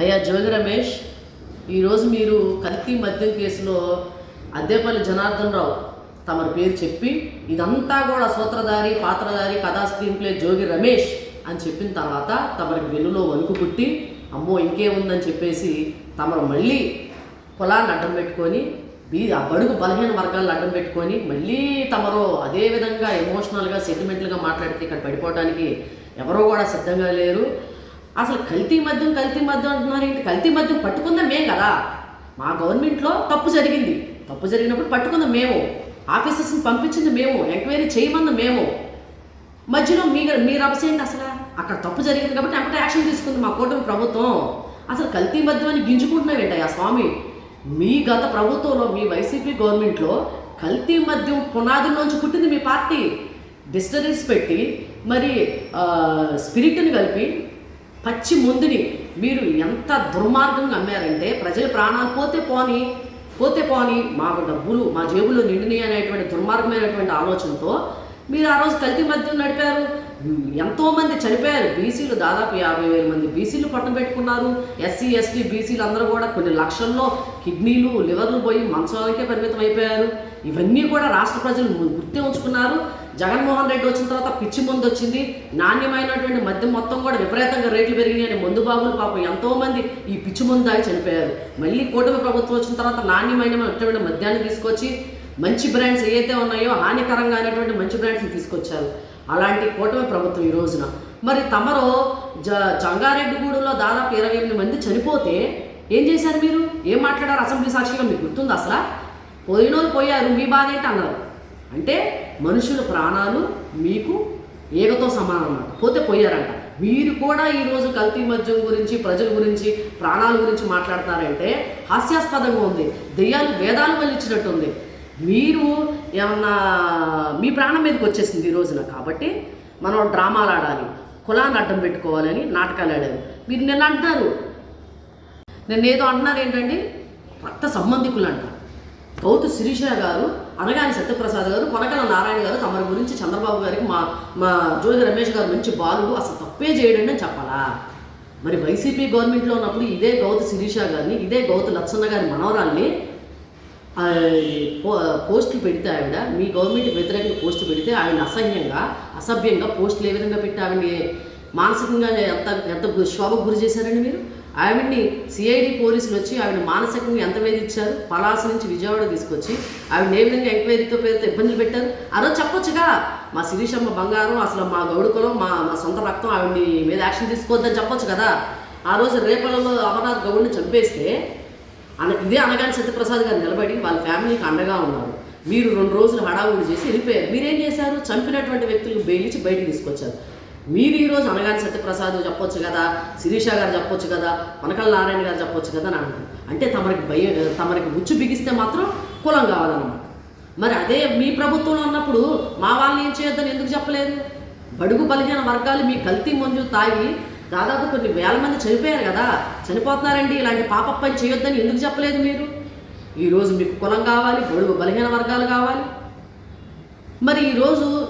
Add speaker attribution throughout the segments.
Speaker 1: అయ్యా జోగి రమేష్ ఈరోజు మీరు కల్తీ మద్యం కేసులో అద్దేపల్లి జనార్దన్ రావు తమ పేరు చెప్పి ఇదంతా కూడా సూత్రధారి పాత్రధారి కథా స్క్రీన్ ప్లే జోగి రమేష్ అని చెప్పిన తర్వాత తమరికి వెన్నులో వణుకు పుట్టి అమ్మో ఇంకేముందని చెప్పేసి తమరు మళ్ళీ కులాన్ని అడ్డం పెట్టుకొని బీ ఆ బడుగు బలహీన వర్గాలను అడ్డం పెట్టుకొని మళ్ళీ తమరు అదే విధంగా ఎమోషనల్గా సెంటిమెంటల్గా మాట్లాడితే ఇక్కడ పడిపోవడానికి ఎవరో కూడా సిద్ధంగా లేరు. అసలు కల్తీ మద్యం కల్తీ మద్యం అంటున్నారు ఏంటి? కల్తీ మద్యం పట్టుకుందాం మేం కదా. మా గవర్నమెంట్లో తప్పు జరిగింది. తప్పు జరిగినప్పుడు పట్టుకుందాం మేము. ఆఫీసర్స్ని పంపించింది మేము. ఎంక్వైరీ చేయమన్నది మేము. మధ్యలో మీ మీరు రభస అసలు? అక్కడ తప్పు జరిగింది కాబట్టి అక్కడ యాక్షన్ తీసుకుంది మా కూటమి ప్రభుత్వం. అసలు కల్తీ మద్యం అని గింజుకుంటున్నావేంటి ఆ స్వామి? మీ గత ప్రభుత్వంలో మీ వైసీపీ గవర్నమెంట్లో కల్తీ మద్యం పునాదుల్లోంచి పుట్టింది మీ పార్టీ. డిస్టరీస్ పెట్టి మరి స్పిరిట్ని కలిపి పచ్చి ముందుని మీరు ఎంత దుర్మార్గంగా అమ్మారంటే ప్రజల ప్రాణాలు పోతే పోని పోతే పోని మాకు డబ్బులు మా జేబులో నిండినాయి అనేటువంటి దుర్మార్గమైనటువంటి ఆలోచనతో మీరు ఆ రోజు కల్తీ మద్యం నడిపారు. ఎంతోమంది చనిపోయారు. బీసీలు దాదాపు యాభై వేల మంది బీసీలు పట్టం పెట్టుకున్నారు. ఎస్సీ ఎస్టీ బీసీలు అందరూ కూడా కొన్ని లక్షల్లో కిడ్నీలు లివర్లు పోయి మంచాలకే పరిమితం అయిపోయారు. ఇవన్నీ కూడా రాష్ట్ర ప్రజలు గుర్తే ఉంచుకున్నారు. జగన్మోహన్ రెడ్డి వచ్చిన తర్వాత పిచ్చి మందు వచ్చింది. నాణ్యమైనటువంటి మద్యం మొత్తం కూడా విపరీతంగా రేట్లు పెరిగినాయని మందు బాబులు పాపం ఎంతోమంది ఈ పిచ్చి మందు దాగి చనిపోయారు. మళ్ళీ కూటమి ప్రభుత్వం వచ్చిన తర్వాత నాణ్యమైనటువంటి మద్యాన్ని తీసుకొచ్చి మంచి బ్రాండ్స్ ఏవైతే ఉన్నాయో హానికరంగా అయినటువంటి మంచి బ్రాండ్స్ని తీసుకొచ్చారు. అలాంటి కూటమి ప్రభుత్వం ఈ రోజున. మరి తమరు జ జంగారెడ్డిగూడలో దాదాపు ఇరవై ఎనిమిది మంది చనిపోతే ఏం చేశారు మీరు? ఏం మాట్లాడారు? అసెంబ్లీ సాక్షిగా మీకు గుర్తుంది అసలు? పోయిన వాళ్ళు పోయారు. మీ బాధ ఏంటి అన్నారు. అంటే మనుషుల ప్రాణాలు మీకు ఏగతో సమానం అన్నమాట. పోతే పోయారంట. మీరు కూడా ఈరోజు కల్తీ మద్యం గురించి ప్రజల గురించి ప్రాణాల గురించి మాట్లాడతారంటే హాస్యాస్పదంగా ఉంది. దెయ్యాలు వేదాలు వల్లించినట్టు ఉంది మీరు ఏమన్నా మీ ప్రాణం మీదకి వచ్చేసింది ఈ రోజున కాబట్టి మనం డ్రామాలు ఆడాలి. కులాన్ని అడ్డం పెట్టుకోవాలని నాటకాలు ఆడారు మీరు నిన్న అంటున్నారు. నిన్న ఏదో అంటున్నారు ఏంటండి? రక్త సంబంధికులు అంట. గౌతు శిరీష గారు అనగాని సత్యప్రసాద్ గారు కొనకల నారాయణ గారు తమరి గురించి చంద్రబాబు గారికి మా మా జోగి రమేష్ గారు మంచి బాలుడు అసలు తప్పే చేయడండి అని చెప్పాలా? మరి వైసీపీ గవర్నమెంట్లో ఉన్నప్పుడు ఇదే గౌతు శిరీష గారిని ఇదే గౌతు లచ్చన్న గారి మనవరాల్ని పో పోస్టులు పెడితే ఆవిడ మీ గవర్నమెంట్ వ్యతిరేకంగా పోస్టు పెడితే ఆవిడ అసహ్యంగా అసభ్యంగా పోస్టులు ఏ విధంగా పెట్టి మానసికంగా ఎంత ఎంత శోభ గురి చేశారండి మీరు? ఆవిడ్ని సిఐడి పోలీసులు వచ్చి ఆవిడ మానసికంగా ఎంత వేధించారు? పలాస నుంచి విజయవాడ తీసుకొచ్చి ఆవిడ ఏ విధంగా ఎంక్వైరీతో పేరుతో ఇబ్బందులు పెట్టారు? అదో చెప్పొచ్చుగా. మా శిరీషమ్మ బంగారం అసలు మా గౌడుకులం మా మా సొంత రక్తం ఆవిడ్ని మీద యాక్షన్ తీసుకోవద్దని చెప్పొచ్చు కదా. ఆ రోజు రేపలలో అమర్నాథ్ గౌడ్ని చంపేస్తే అన ఇదే అనగానే సత్యప్రసాద్ గారు నిలబడి వాళ్ళ ఫ్యామిలీకి అండగా ఉన్నారు. మీరు రెండు రోజులు హడావుడి చేసి వెళ్ళిపోయారు. మీరేం చేశారు? చంపినటువంటి వ్యక్తులకు బెయిలించి బయటకు తీసుకొచ్చారు. మీరు ఈరోజు అనగాని సత్యప్రసాద్ చెప్పొచ్చు కదా శిరీష గారు చెప్పొచ్చు కదా వనకల నారాయణ గారు చెప్పొచ్చు కదా అని అంటారు అంటే తమరికి భయం తమరికి ఉచ్చు బిగిస్తే మాత్రం కులం కావాలన్నమాట. మరి అదే మీ ప్రభుత్వంలో ఉన్నప్పుడు మా వాళ్ళని ఏం చేయొద్దని ఎందుకు చెప్పలేదు? బడుగు బలహీన వర్గాలు మీ కల్తీ మంజు తాగి దాదాపు కొన్ని వేల మంది చనిపోయారు కదా చనిపోతున్నారండి ఇలాంటి పాప పని చేయొద్దని ఎందుకు చెప్పలేదు మీరు? ఈరోజు మీకు కులం కావాలి బడుగు బలహీన వర్గాలు కావాలి. మరి ఈరోజు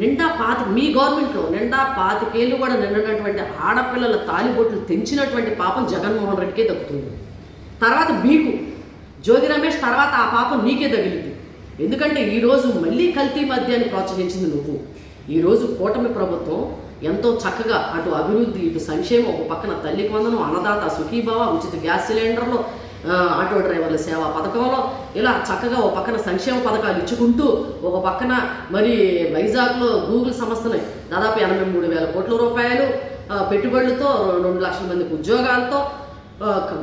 Speaker 1: నిండా పాతి మీ గవర్నమెంట్లో నిండా పాతికేళ్ళు కూడా నిండినటువంటి ఆడపిల్లల తాలిబొట్లు తెంచినటువంటి పాపం జగన్మోహన్ రెడ్డికే దక్కుతుంది. తర్వాత మీకు జ్యోతి రమేష్ తర్వాత ఆ పాపం నీకే తగిలింది. ఎందుకంటే ఈరోజు మళ్ళీ కల్తీ మద్యాన్ని ప్రోత్సహించింది నువ్వు. ఈరోజు కూటమి ప్రభుత్వం ఎంతో చక్కగా అటు అభివృద్ధి ఇటు సంక్షేమం ఒక పక్కన తల్లికి వందనం అన్నదాత సుఖీభావ ఉచిత గ్యాస్ సిలిండర్లో ఆటో డ్రైవర్ల సేవా పథకంలో ఇలా చక్కగా ఒక పక్కన సంక్షేమ పథకాలు ఇచ్చుకుంటూ ఒక పక్కన మరి వైజాగ్లో గూగుల్ సంస్థని దాదాపు ఎనభై మూడు వేల కోట్ల రూపాయలు పెట్టుబడులతో రెండు లక్షల మందికి ఉద్యోగాలతో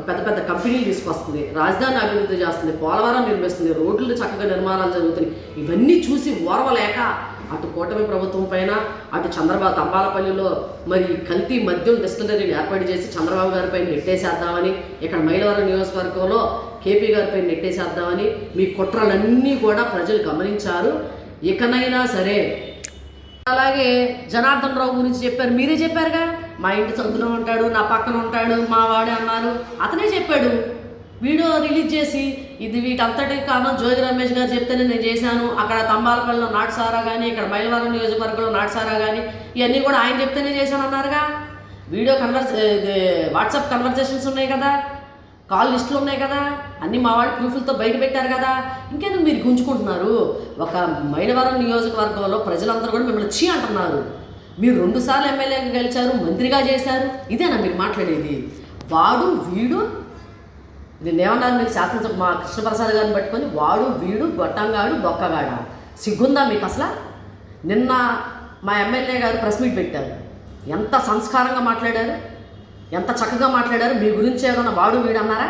Speaker 1: పెద్ద పెద్ద కంపెనీలు తీసుకొస్తుంది. రాజధాని అభివృద్ధి చేస్తుంది పోలవరం నిర్మిస్తుంది రోడ్లు చక్కగా నిర్మాణాలు జరుగుతున్నాయి. ఇవన్నీ చూసి ఓర్వలేక అటు కూటమి ప్రభుత్వం పైన అటు చంద్రబాబు తంబాలపల్లిలో మరి కల్తీ మద్యం డిస్టిలరీని ఏర్పాటు చేసి చంద్రబాబు గారిపై నెట్టేసేద్దామని ఇక్కడ మైలవరం నియోజకవర్గంలో కేపీ గారిపై నెట్టేసేద్దామని మీ కుట్రలన్నీ కూడా ప్రజలు గమనించారు. ఇకనైనా సరే అలాగే జనార్దన్ రావు గురించి చెప్పారు. మీరే చెప్పారుగా? మా ఇంటి సందులో ఉంటాడు నా పక్కన ఉంటాడు మా వాడే అన్నారు. అతనే చెప్పాడు. వీడియో రిలీజ్ చేసి ఇది వీటంతటి కారణం జ్యోతి రమేష్ గారు చెప్తేనే నేను చేశాను. అక్కడ తంబాలపల్లిలో నాటుసారా కానీ ఇక్కడ మైలవరం నియోజకవర్గంలో నాటుసారా కానీ ఇవన్నీ కూడా ఆయన చెప్తేనే చేశాను అన్నారుగా. వీడియో కన్వర్స్ వాట్సాప్ కన్వర్జేషన్స్ ఉన్నాయి కదా? కాల్ లిస్టులు ఉన్నాయి కదా? అన్నీ మా వాళ్ళు ప్రూఫ్లతో బయట పెట్టారు కదా? ఇంకెందుకు మీరు గుంజుకుంటున్నారు? ఒక మైలవరం నియోజకవర్గంలో ప్రజలందరూ కూడా మిమ్మల్ని చీ అంటున్నారు. మీరు రెండుసార్లు ఎమ్మెల్యేగా గెలిచారు మంత్రిగా చేశారు. ఇదేనా మీరు మాట్లాడేది? వాడు వీడు నేను ఏమన్నాను మీరు మా కృష్ణప్రసాద్ గారిని పట్టుకొని వాడు వీడు గొట్టంగాడు బొక్కగాడ? సిగ్గుందా మీకు అసలు? నిన్న మా ఎమ్మెల్యే గారు ప్రెస్ మీట్ పెట్టారు. ఎంత సంస్కారంగా మాట్లాడారు? ఎంత చక్కగా మాట్లాడారు? మీ గురించి ఏదైనా వాడు వీడు అన్నారా?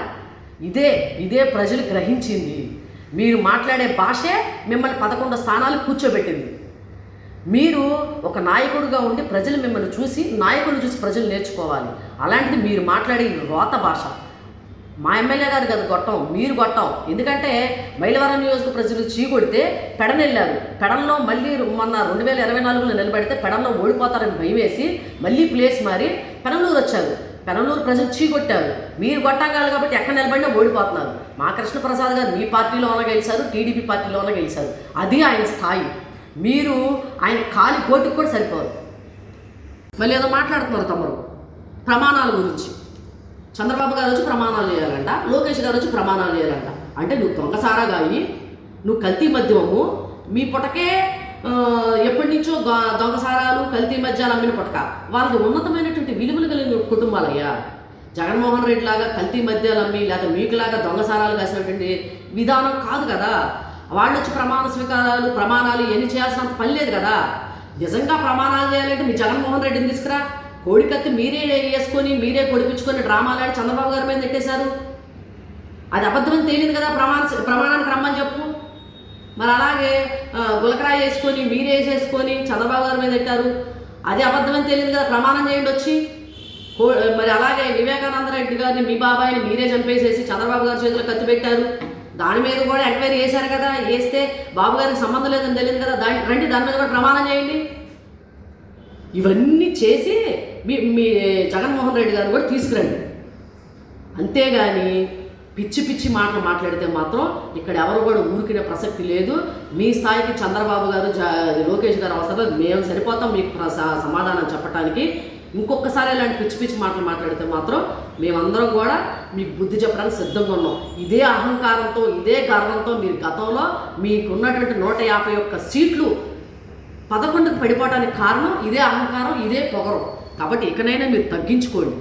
Speaker 1: ఇదే ఇదే ప్రజలు గ్రహించింది. మీరు మాట్లాడే భాషే మిమ్మల్ని పదకొండు స్థానాలు కూర్చోబెట్టింది. మీరు ఒక నాయకుడిగా ఉండి ప్రజలు మిమ్మల్ని చూసి నాయకుడిని చూసి ప్రజలు నేర్చుకోవాలి. అలాంటిది మీరు మాట్లాడే ఈ రోత భాష. మా ఎమ్మెల్యే గారు కదా గొట్టం మీరు గొట్టం. ఎందుకంటే మైలవరం నియోజక ప్రజలు చీకొడితే పెడనెళ్ళారు. పెడంలో మళ్ళీ మొన్న రెండు వేల ఇరవై నాలుగులో నిలబడితే పెడంలో ఓడిపోతారని భయం వేసి మళ్ళీ ప్లేస్ మారి పెనలూరు వచ్చారు. పెనలూరు ప్రజలు చీకొట్టారు మీరు గొట్టంగాలు కాబట్టి ఎక్కడ నిలబడినా ఓడిపోతున్నారు. మా కృష్ణప్రసాద్ గారు మీ పార్టీలోనే గెలిచారు టీడీపీ పార్టీలోనే గెలిచారు. అది ఆయన స్థాయి. మీరు ఆయన కాలి కోటికి కూడా సరిపోరు. మళ్ళీ ఏదో మాట్లాడుతున్నారు తమరు. ప్రమాణాల గురించి. చంద్రబాబు గారు వచ్చి ప్రమాణాలు చేయాలంట లోకేష్ గారు వచ్చి ప్రమాణాలు చేయాలంట. అంటే నువ్వు దొంగసారా గాయి నువ్వు కల్తీ మద్యమము మీ పుటకే ఎప్పటి నుంచో దొంగసారాలు కల్తీ మద్యాలు అమ్మిన పుటక. వాళ్ళకి ఉన్నతమైనటువంటి విలువలు కలిగిన కుటుంబాలయ్యా. జగన్మోహన్ రెడ్డి లాగా కల్తీ మద్యాలు అమ్మి లేదా మీకులాగా దొంగసారాలు కాసినటువంటి విధానం కాదు కదా. వాళ్ళు వచ్చి ప్రమాణ స్వీకారాలు ప్రమాణాలు ఎన్ని చేయాల్సినంత పని లేదు కదా. నిజంగా ప్రమాణాలు చేయాలంటే మీ జగన్మోహన్ రెడ్డిని తీసుకురా. కోడికత్తి మీరే వేసుకొని మీరే కొడిపించుకొని డ్రామాలాడి చంద్రబాబు గారి మీద నెట్టేశారు. అది అబద్ధమని తేలింది కదా ప్రమాణ ప్రమాణానికి రమ్మని చెప్పు. మరి అలాగే గులకరాయి వేసుకొని మీరే వేసేసుకొని చంద్రబాబు గారి మీద పెట్టారు అది అబద్ధమని తెలియదు కదా ప్రమాణం చేయండి వచ్చి. కో మరి అలాగే వివేకానంద రెడ్డి గారిని మీ బాబాయిని మీరే చంపేసేసి చంద్రబాబు గారి చేతిలో కత్తి పెట్టారు. దాని మీద కూడా ఎంక్వైరీ చేశారు కదా. వేస్తే బాబు గారికి సంబంధం లేదని తెలియదు కదా. దాని రండి దాని మీద కూడా ప్రమాణం చేయండి. ఇవన్నీ చేసి మీ మీ జగన్మోహన్ రెడ్డి గారు కూడా తీసుకురండి. అంతేగాని పిచ్చి పిచ్చి మాటలు మాట్లాడితే మాత్రం ఇక్కడ ఎవరు కూడా ఊరికిన ప్రసక్తి లేదు. మీ స్థాయికి చంద్రబాబు గారు లోకేష్ గారు అవసరం మేము సరిపోతాం మీకు స- సమాధానం చెప్పడానికి ఇంకొకసారి ఇలాంటి పిచ్చి పిచ్చి మాటలు మాట్లాడితే మాత్రం మేమందరం కూడా మీకు బుద్ధి చెప్పడానికి సిద్ధంగా ఉన్నాం. ఇదే అహంకారంతో ఇదే గర్వంతో మీరు గతంలో మీకున్నటువంటి నూట యాభై ఒక్క సీట్లు పదకొండుకు పడిపోవడానికి కారణం ఇదే అహంకారం ఇదే పొగరు. కాబట్టి ఇకనైనా మీరు తగ్గించుకోండి.